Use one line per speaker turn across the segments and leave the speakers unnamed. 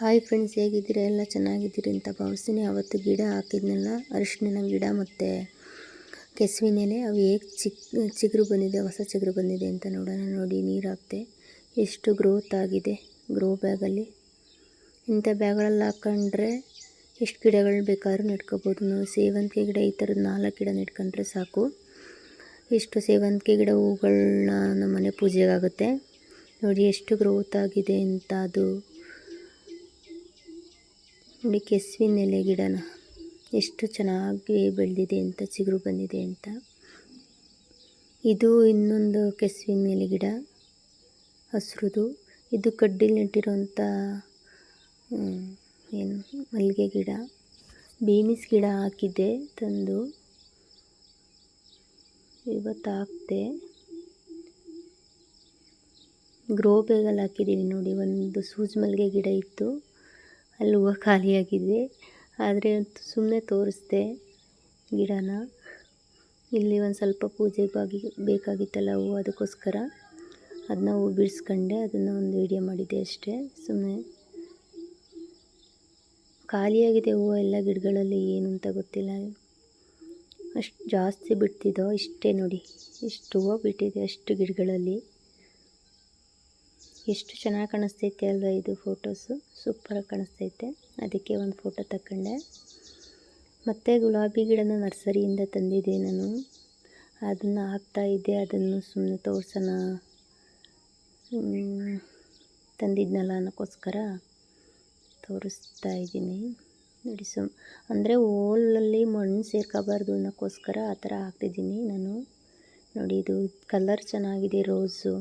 Hi friends, ಹೇಗಿದ್ದೀರಾ? ಎಲ್ಲ ಚೆನ್ನಾಗಿದ್ದೀರಿ ಅಂತ ಭಾವಿಸ್ತೀನಿ. ಅವತ್ತು ಗಿಡ ಹಾಕಿದ್ನಲ್ಲ ಅರಿಶಿನ ಗಿಡ ಮತ್ತು ಕೆಸುವಿನ ಎಲೆ, ಅವು ಹೇಗೆ ಚಿಕ್ಕ ಚಿಗುರು ಬಂದಿದೆ, ಹೊಸ ಚಿಗುರು ಬಂದಿದೆ ಅಂತ ನೋಡೋಣ. ನೋಡಿ ನೀರು ಹಾಕ್ತೆ ಎಷ್ಟು ಗ್ರೋತ್ ಆಗಿದೆ ಗ್ರೋ ಬ್ಯಾಗಲ್ಲಿ. ಇಂಥ ಬ್ಯಾಗ್ಗಳಲ್ಲಿ ಹಾಕ್ಕೊಂಡ್ರೆ ಎಷ್ಟು ಗಿಡಗಳು ಬೇಕಾದ್ರೂ ನೆಡ್ಕೋಬೋದು. ನಾವು ಸೇವಂತಿಗೆ ಗಿಡ, ಈ ಥರದ ನಾಲ್ಕು ಗಿಡ ನೆಡ್ಕೊಂಡ್ರೆ ಸಾಕು. ಎಷ್ಟು ಸೇವಂತಿಗೆ ಗಿಡ ಹೂಗಳನ್ನ ನಮ್ಮ ಮನೆ ಪೂಜೆಗಾಗುತ್ತೆ. ನೋಡಿ, ಎಷ್ಟು ಗ್ರೋತ್ ಆಗಿದೆ ಅಂತ ಅದು. ನೋಡಿ ಕೆಸುವಿನ ಎಲೆ ಗಿಡನ ಎಷ್ಟು ಚೆನ್ನಾಗಿ ಬೆಳೆದಿದೆ ಅಂತ, ಚಿಗುರು ಬಂದಿದೆ ಅಂತ. ಇದು ಇನ್ನೊಂದು ಕೆಸುವಿನ ಎಲೆ ಗಿಡ, ಹಸಿರುದು. ಇದು ಕಡ್ಡಿಲಿ ನೆಟ್ಟಿರೋಂಥ ಏನು, ಮಲ್ಲಿಗೆ ಗಿಡ. ಬೀನಿಸ್ ಗಿಡ ಹಾಕಿದ್ದೆ, ತಂದು. ಇವತ್ತು ಹಾಕ್ತೆ ಗ್ರೋ ಬೇಗಲ್ಲಿ ಹಾಕಿದ್ದೀನಿ ನೋಡಿ, ಒಂದು ಸೂಜ್ ಮಲ್ಲಿಗೆ ಗಿಡ ಇತ್ತು. ಅಲ್ಲಿ ಹೂವು ಖಾಲಿಯಾಗಿದೆ. ಆದರೆ ಸುಮ್ಮನೆ ತೋರಿಸ್ದೆ ಗಿಡನ. ಇಲ್ಲಿ ಒಂದು ಸ್ವಲ್ಪ ಪೂಜೆಗಾಗಿ ಬೇಕಾಗಿತ್ತಲ್ಲ ಹೂವು ಅದಕ್ಕೋಸ್ಕರ. ಅದನ್ನ ಹೂವು ಬಿಡಿಸ್ಕೊಂಡೆ, ಅದನ್ನು ಒಂದು ವೀಡಿಯೋ ಮಾಡಿದ್ದೆ ಅಷ್ಟೇ. ಸುಮ್ಮನೆ ಖಾಲಿಯಾಗಿದೆ ಹೂವು ಎಲ್ಲ ಗಿಡಗಳಲ್ಲಿ ಏನು ಅಂತ ಗೊತ್ತಿಲ್ಲ. ಅಷ್ಟು ಜಾಸ್ತಿ ಬಿಡ್ತಿದ್ದೋ ಇಷ್ಟೇ ನೋಡಿ. ಇಷ್ಟು ಹೂವು ಬಿಟ್ಟಿದೆ ಅಷ್ಟು ಗಿಡಗಳಲ್ಲಿ. ಎಷ್ಟು ಚೆನ್ನಾಗಿ ಕಾಣಿಸ್ತೈತೆ ಅಲ್ವಾ ಇದು ಫೋಟೋಸು? ಸೂಪರಾಗಿ ಕಾಣಿಸ್ತೈತೆ. ಅದಕ್ಕೆ ಒಂದು ಫೋಟೋ ತಗೊಂಡೆ ಮತ್ತು ಗುಲಾಬಿ ಗಿಡನ ನರ್ಸರಿಯಿಂದ ತಂದಿದ್ದೆ ನಾನು. ಅದನ್ನು ಹಾಕ್ತಾ ಇದ್ದೆ, ಅದನ್ನು ಸುಮ್ಮನೆ ತೋರ್ಸೋಣ. ತಂದಿದ್ನಲ್ಲ ಅನ್ನೋಕ್ಕೋಸ್ಕರ ತೋರಿಸ್ತಾ ಇದ್ದೀನಿ. ನೋಡಿ ಸುಮ್, ಅಂದರೆ ಓಲಲ್ಲಿ ಮಣ್ಣು ಸೇರ್ಕೋಬಾರ್ದು ಅನ್ನೋಕ್ಕೋಸ್ಕರ ಆ ಥರ ಹಾಕ್ತಿದ್ದೀನಿ ನಾನು. ನೋಡಿ ಇದು ಕಲರ್ ಚೆನ್ನಾಗಿದೆ ರೋಸು.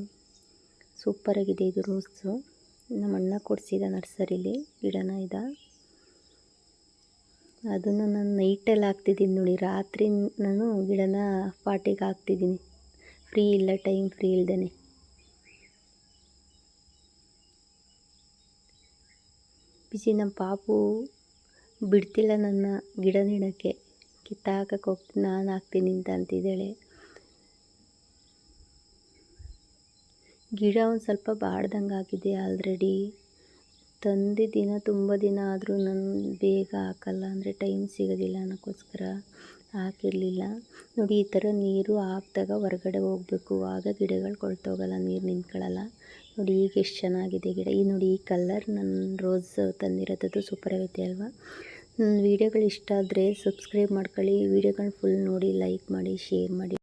ಸೂಪರಾಗಿದೆ ಇದು ರೋಸು ನಮ್ಮ ಅಣ್ಣ ಕೊಡಿಸಿದ ನರ್ಸರಿಲಿ ಗಿಡನ ಇದ. ಅದನ್ನು ನಾನು ನೈಟಲ್ಲಿ ಹಾಕ್ತಿದ್ದೀನಿ ನೋಡಿ, ರಾತ್ರಿ ನಾನು ಗಿಡನ ಪಾಟಿಗೆ ಹಾಕ್ತಿದ್ದೀನಿ. ಫ್ರೀ ಇಲ್ಲ, ಟೈಮ್ ಫ್ರೀ ಇಲ್ದೇ ಬಿಸಿ ನಮ್ಮ ಪಾಪು ಬಿಡ್ತಿಲ್ಲ ನನ್ನ ಗಿಡ ನೆಡೋಕ್ಕೆ. ಕಿತ್ತಾಕಕ್ಕೆ ಹೋಗ್ತೀನಿ ನಾನು ಹಾಕ್ತೀನಿ ಅಂತ ಅಂತಿದ್ದಾಳೆ. ಗಿಡ ಒಂದು ಸ್ವಲ್ಪ ಬಾಡ್ದಂಗೆ ಆಗಿದೆ ಆಲ್ರೆಡಿ. ದಿನ ತುಂಬ ದಿನ ಆದರೂ ನಾನು ಬೇಗ ಹಾಕಲ್ಲ, ಅಂದರೆ ಟೈಮ್ ಸಿಗೋದಿಲ್ಲ ಅನ್ನೋಕ್ಕೋಸ್ಕರ ಹಾಕಿರಲಿಲ್ಲ. ನೋಡಿ, ಈ ಥರ ನೀರು ಹಾಕ್ದಾಗ ಹೊರಗಡೆ ಹೋಗಬೇಕು. ಆಗ ಗಿಡಗಳು ಕೊಳ್ತೋಗಲ್ಲ, ನೀರು ನಿಂತ್ಕೊಳ್ಳಲ್ಲ ನೋಡಿ, ಈಗ ಎಷ್ಟು ಚೆನ್ನಾಗಿದೆ ಗಿಡ. ಈ ನೋಡಿ, ಈ ಕಲರ್ ನನ್ನ ರೋಸ್ ತಂದಿರೋದು ಸೂಪರ್ ಆಗೈತೆ ಅಲ್ವಾ? ನನ್ನ ವೀಡಿಯೋಗಳು ಇಷ್ಟ ಆದರೆ ಸಬ್ಸ್ಕ್ರೈಬ್ ಮಾಡ್ಕೊಳ್ಳಿ. ವೀಡಿಯೋಗಳನ್ನ ಫುಲ್ ನೋಡಿ, ಲೈಕ್ ಮಾಡಿ, ಶೇರ್ ಮಾಡಿ.